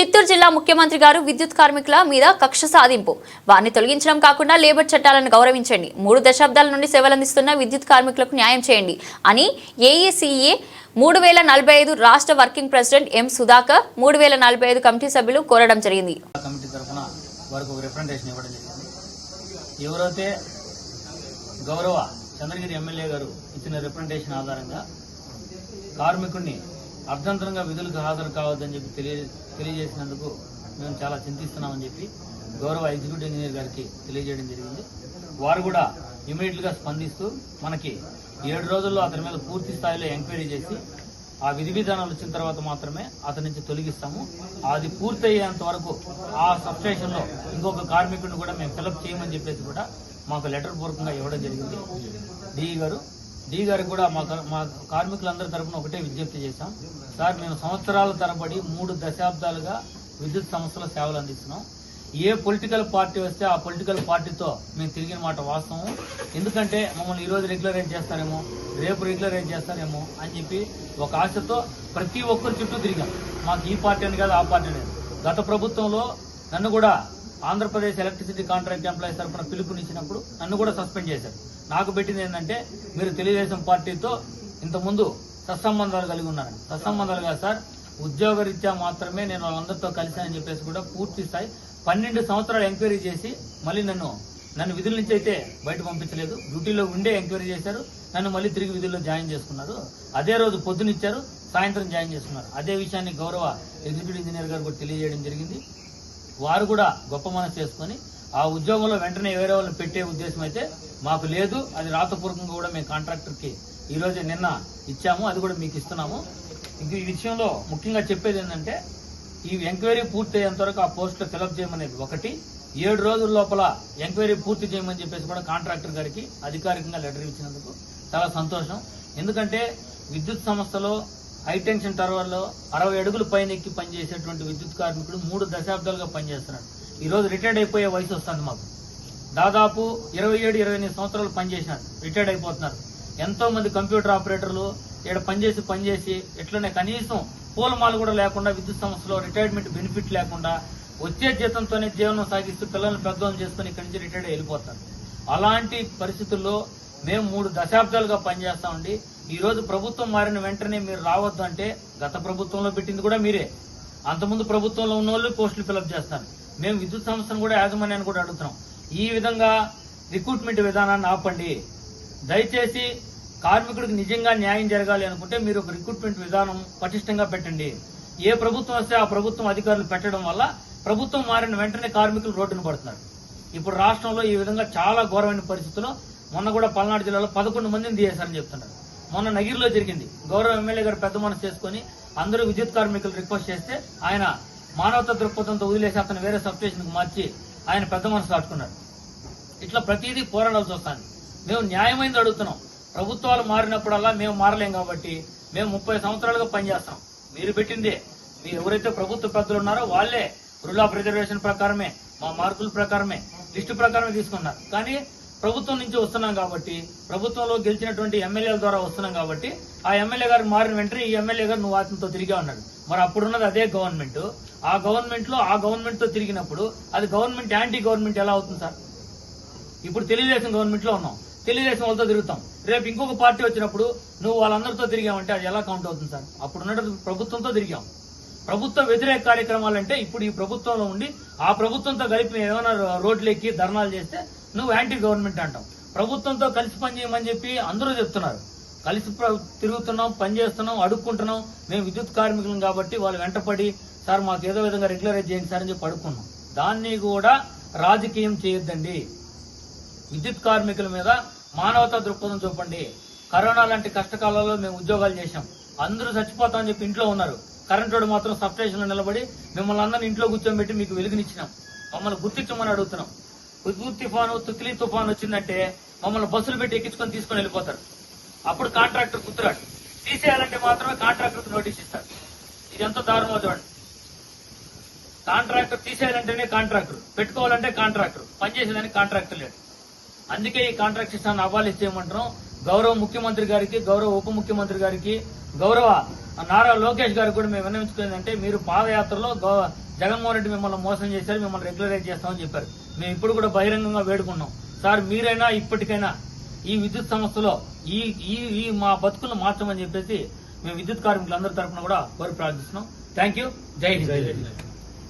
చిత్తూరు జిల్లా ముఖ్యమంత్రి గారు విద్యుత్ కార్మికుల మీద కక్ష సాధింపు. వారిని తొలగించడం కాకుండా లేబర్ చట్టాలను గౌరవించండి. మూడు దశాబ్దాల నుండి సేవలందిస్తున్న విద్యుత్ కార్మికులకు న్యాయం చేయండి అని ఏఏసీఏ మూడు వేల నలభై ఐదు రాష్ట్ర వర్కింగ్ ప్రెసిడెంట్ ఎం సుధాకర్ మూడు వేల నలభై ఐదు కమిటీ సభ్యులు కోరడం జరిగింది. కమిటీ తరఫున వారికి ఒక రిప్రజెంటేషన్ ఇవ్వడం జరిగింది. ఎవరైతే గౌరవ చంద్రగిరి ఎమ్మెల్యే గారు ఇచ్చిన రిప్రజెంటేషన్ ఆధారంగా కార్మికుడిని అర్ధంతరంగా విధులకు హాజరు కావద్దని చెప్పి తెలియ తెలియజేసినందుకు మేము చాలా చింతిస్తున్నామని చెప్పి గౌరవ ఎగ్జిక్యూటివ్ ఇంజనీర్ గారికి తెలియజేయడం జరిగింది. వారు కూడా ఇమీడియట్గా స్పందిస్తూ మనకి ఏడు రోజుల్లో అతని మీద పూర్తి స్థాయిలో ఎంక్వైరీ చేసి ఆ విధి విధానాలు వచ్చిన తర్వాత మాత్రమే అతని నుంచి తొలగిస్తాము. అది పూర్తయ్యేంత వరకు ఆ సబ్స్టేషన్లో ఇంకొక కార్మికుడిని కూడా మేము ఫిలప్ చేయమని చెప్పేసి కూడా మాకు లెటర్ పూర్వకంగా ఇవ్వడం జరిగింది. డిఈ గారు డి గారికి కూడా మా మా కార్మికులందరి తరఫున ఒకటే విజ్ఞప్తి చేశాం. సార్ మేము సంవత్సరాల తరబడి మూడు దశాబ్దాలుగా విద్యుత్ సంస్థల సేవలు అందిస్తున్నాం. ఏ పొలిటికల్ పార్టీ వస్తే ఆ పొలిటికల్ పార్టీతో మేము తిరిగిన మాట వాస్తవం. ఎందుకంటే మమ్మల్ని ఈరోజు రోజు రెగ్యులరైజ్ చేస్తారేమో రేపు రెగ్యులరైజ్ చేస్తారేమో అని చెప్పి ఒక ఆశతో ప్రతి ఒక్కరు చుట్టూ తిరిగాం. మాకు ఈ పార్టీ అని కాదు ఆ పార్టీ లేదు గత ప్రభుత్వంలో నన్ను కూడా ఆంధ్రప్రదేశ్ ఎలక్ట్రిసిటీ కాంట్రాక్ట్ ఎంప్లాయీస్ తరఫున పిలుపునిచ్చినప్పుడు నన్ను కూడా సస్పెండ్ చేశారు. నాకు పెట్టింది ఏంటంటే మీరు తెలుగుదేశం పార్టీతో ఇంతకుముందు సత్సంబంధాలు కలిగి ఉన్నారని. సత్సంబంధాలు కాదు సార్ ఉద్యోగరీత్యా మాత్రమే నేను వాళ్ళందరితో కలిశానని చెప్పేసి కూడా పూర్తి స్థాయి పన్నెండు సంవత్సరాలు ఎంక్వైరీ చేసి మళ్ళీ నన్ను నన్ను విధుల నుంచి అయితే బయట పంపించలేదు. డ్యూటీలో ఉండే ఎంక్వైరీ చేశారు. నన్ను మళ్ళీ తిరిగి విధుల్లో జాయిన్ చేసుకున్నారు. అదే రోజు పొద్దునిచ్చారు సాయంత్రం జాయిన్ చేసుకున్నారు. అదే విషయాన్ని గౌరవ ఎగ్జిక్యూటివ్ ఇంజనీర్ గారు కూడా తెలియజేయడం జరిగింది. వారు కూడా గొప్ప మనసు చేసుకుని ఆ ఉద్యోగంలో వెంటనే వేరే వాళ్ళని పెట్టే ఉద్దేశం అయితే మాకు లేదు. అది రాతపూర్వకంగా కూడా మేము కాంట్రాక్టర్కి ఈరోజు నిన్న ఇచ్చాము. అది కూడా మీకు ఇస్తున్నాము. ఇంక ఈ విషయంలో ముఖ్యంగా చెప్పేది ఏంటంటే ఈ ఎంక్వైరీ పూర్తి అయ్యేంతవరకు ఆ పోస్టులో ఫిలప్ చేయమనేది ఒకటి. ఏడు రోజుల లోపల ఎంక్వైరీ పూర్తి చేయమని చెప్పేసి కూడా కాంట్రాక్టర్ గారికి అధికారికంగా లెటర్ ఇచ్చినందుకు చాలా సంతోషం. ఎందుకంటే విద్యుత్ సంస్థలో హైటెన్షన్ టవర్లో అరవై అడుగులు పైన ఎక్కి పనిచేసేటువంటి విద్యుత్ కార్మికుడు మూడు దశాబ్దాలుగా పనిచేస్తున్నాడు. ఈ రోజు రిటైర్డ్ అయిపోయే వయసు వస్తుంది మాకు. దాదాపు ఇరవై ఏడు ఇరవై ఎనిమిది సంవత్సరాలు పనిచేసినారు రిటైర్డ్ అయిపోతున్నారు ఎంతో మంది కంప్యూటర్ ఆపరేటర్లు ఇక్కడ పనిచేసి పనిచేసి ఇట్లనే కనీసం పూలమాలు కూడా లేకుండా విద్యుత్ సంస్థలో రిటైర్మెంట్ బెనిఫిట్ లేకుండా వచ్చే జీతంతోనే జీవనం సాగిస్తూ పిల్లల్ని పెద్దోళ్ళు చేసుకుని ఇక్కడి నుంచి రిటైర్డ్ వెళ్ళిపోతారు అలాంటి పరిస్థితుల్లో మేము మూడు దశాబ్దాలుగా పనిచేస్తామండి ఈరోజు ప్రభుత్వం మారిన వెంటనే మీరు రావద్దు అంటే గత ప్రభుత్వంలో పెట్టింది కూడా మీరే. అంతకుముందు ప్రభుత్వంలో ఉన్న వాళ్ళు పోస్టులు ఫిలప్ చేస్తారు. మేము విద్యుత్ సంస్థను కూడా యాజమాన్యాన్ని కూడా అడుగుతున్నాం. ఈ విధంగా రిక్రూట్మెంట్ విధానాన్ని ఆపండి. దయచేసి కార్మికుడికి నిజంగా న్యాయం జరగాలి అనుకుంటే మీరు ఒక రిక్రూట్మెంట్ విధానం పటిష్టంగా పెట్టండి. ఏ ప్రభుత్వం వస్తే ఆ ప్రభుత్వం అధికారులు పెట్టడం వల్ల ప్రభుత్వం మారిన వెంటనే కార్మికులు రోడ్డును పడుతున్నారు. ఇప్పుడు రాష్ట్రంలో ఈ విధంగా చాలా ఘోరమైన పరిస్థితుల్లో మొన్న కూడా పల్నాడు జిల్లాలో పదకొండు మందిని తీయేశారని చెప్తున్నారు. మొన్న నగిరిలో జరిగింది. గౌరవ ఎమ్మెల్యే గారు పెద్ద మనసు చేసుకుని అందరూ విద్యుత్ కార్మికులు రిక్వెస్ట్ చేస్తే ఆయన మానవతా దృక్పథంతో వదిలేసి అతను వేరే సబ్స్టేషన్కి మార్చి ఆయన పెద్ద మనసు దాటుకున్నాడు. ఇట్లా ప్రతిదీ పోరాడాల్సి వస్తుంది. మేము న్యాయమైంది అడుగుతున్నాం. ప్రభుత్వాలు మారినప్పుడల్లా మేము మారలేం కాబట్టి మేము ముప్పై సంవత్సరాలుగా పనిచేస్తాం. మీరు పెట్టిందే. మీరు ఎవరైతే ప్రభుత్వ పెద్దలు ఉన్నారో వాళ్ళే రూల్ ఆఫ్ రిజర్వేషన్ ప్రకారమే మా మార్కుల ప్రకారమే లిస్టు ప్రకారమే తీసుకున్నారు. కానీ ప్రభుత్వం నుంచి వస్తున్నాం కాబట్టి ప్రభుత్వంలో గెలిచినటువంటి ఎమ్మెల్యేల ద్వారా వస్తున్నాం కాబట్టి ఆ ఎమ్మెల్యే గారు మారిన వెంటనే ఈ ఎమ్మెల్యే గారు నువ్వు అతనితో తిరిగా ఉన్నాడు. మరి అప్పుడున్నది అదే గవర్నమెంట్. ఆ గవర్నమెంట్లో ఆ గవర్నమెంట్తో తిరిగినప్పుడు అది గవర్నమెంట్ యాంటీ గవర్నమెంట్ ఎలా అవుతుంది సార్? ఇప్పుడు తెలుగుదేశం గవర్నమెంట్లో ఉన్నాం. తెలుగుదేశం వాళ్ళతో తిరుగుతాం. రేపు ఇంకొక పార్టీ వచ్చినప్పుడు నువ్వు వాళ్ళందరితో తిరిగావంటే అది ఎలా కౌంట్ అవుతుంది సార్? అప్పుడు ఉన్నట్టు ప్రభుత్వంతో తిరిగాం. ప్రభుత్వ వ్యతిరేక కార్యక్రమాలు అంటే ఇప్పుడు ఈ ప్రభుత్వంలో ఉండి ఆ ప్రభుత్వంతో కలిపి ఏమైనా రోడ్లు ఎక్కి ధర్నాలు చేస్తే నువ్వు యాంటీ గవర్నమెంట్ అంటాం ప్రభుత్వంతో కలిసి పని చేయమని చెప్పి అందరూ చెప్తున్నారు. కలిసి ప్ర- తిరుగుతున్నాం పని చేస్తున్నాం అడుక్కుంటున్నాం. మేము విద్యుత్ కార్మికులం కాబట్టి వాళ్ళు వెంటపడి సార్ మాకు ఏదో విధంగా రెగ్యులరైజ్ చేయండి సార్ అని చెప్పి అడుక్కున్నాం. దాన్ని కూడా రాజకీయం చేయొద్దండి. విద్యుత్ కార్మికుల మీద మానవతా దృక్పథం చూపండి. కరోనా లాంటి కష్టకాలంలో మేము ఉద్యోగాలు చేశాం. అందరూ చచ్చిపోతామని చెప్పి ఇంట్లో ఉన్నారు. కరెంట్ వాడు మాత్రం సబ్ స్టేషన్లో నిలబడి మిమ్మల్ని అందరిని ఇంట్లో కూర్చోబెట్టి మీకు వెలుగునిచ్చినాం. మమ్మల్ని గుర్తించమని అడుగుతున్నాం. హుద్హుద్ తుఫాను తుక్లీ తుఫాను వచ్చిందంటే మమ్మల్ని బస్సులు పెట్టి ఎక్కించుకొని తీసుకొని వెళ్ళిపోతారు. అప్పుడు కాంట్రాక్టర్ గుర్తురాడు తీసేయాలంటే మాత్రమే కాంట్రాక్టర్ నోటీస్ ఇస్తారు. ఇది ఎంత దారుణమో చూడండి. కాంట్రాక్టర్ తీసేయాలంటేనే కాంట్రాక్టర్ పెట్టుకోవాలంటే కాంట్రాక్టర్ పనిచేసేదానికి కాంట్రాక్టర్ లేడు. అందుకే ఈ కాంట్రాక్ట్ సిస్టాన్ని అబాలిష్ చేయమంటున్నాం. గౌరవ ముఖ్యమంత్రి గారికి గౌరవ ఉప ముఖ్యమంత్రి గారికి గౌరవ నారా లోకేష్ గారికి కూడా మేము విన్నవించుకునేదంటే మీరు పాదయాత్రలో జగన్మోహన్ రెడ్డి మిమ్మల్ని మోసం చేశారు మిమ్మల్ని రెగ్యులరైజ్ చేస్తామని చెప్పారు. మేము ఇప్పుడు కూడా బహిరంగంగా వేడుకున్నాం సార్ మీరైనా ఇప్పటికైనా ఈ విద్యుత్ సంస్థలో ఈ ఈ ఈ మా బతుకులను మార్చమని చెప్పేసి మేము విద్యుత్ కార్మికులందరి తరఫున కూడా కోరి ప్రార్థిస్తున్నాం. థ్యాంక్ యూ జై హింద్.